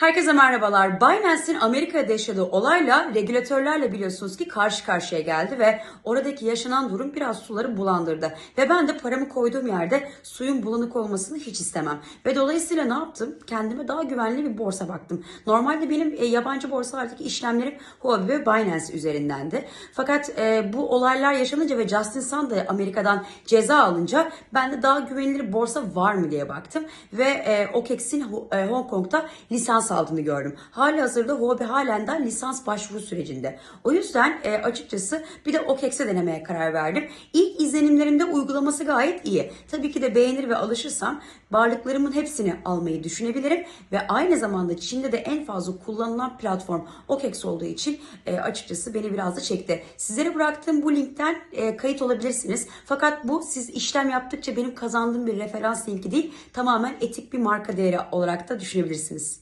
Herkese merhabalar. Binance'in Amerika'da yaşadığı olayla regülatörlerle biliyorsunuz ki karşı karşıya geldi ve oradaki yaşanan durum biraz suları bulandırdı. Ve ben de paramı koyduğum yerde suyun bulanık olmasını hiç istemem. Ve dolayısıyla ne yaptım? Kendime daha güvenli bir borsa baktım. Normalde benim e, yabancı borsalardaki işlemlerim Huobi ve Binance üzerindendi. Fakat e, bu olaylar yaşanınca ve Justin Sun da Amerika'dan ceza alınca ben de daha güvenilir borsa var mı diye baktım. Ve e, OKEX'in e, Hong Kong'da lisans aldığını gördüm. Hali hazırda Huobi halen de lisans başvuru sürecinde. O yüzden e, açıkçası bir de OKEX'e denemeye karar verdim. İlk izlenimlerimde uygulaması gayet iyi. Tabii ki de beğenir ve alışırsam varlıklarımın hepsini almayı düşünebilirim ve aynı zamanda Çin'de de en fazla kullanılan platform OKEX olduğu için e, açıkçası beni biraz da çekti. Sizlere bıraktığım bu linkten e, kayıt olabilirsiniz. Fakat bu siz işlem yaptıkça benim kazandığım bir referans linki değil, tamamen etik bir marka değeri olarak da düşünebilirsiniz.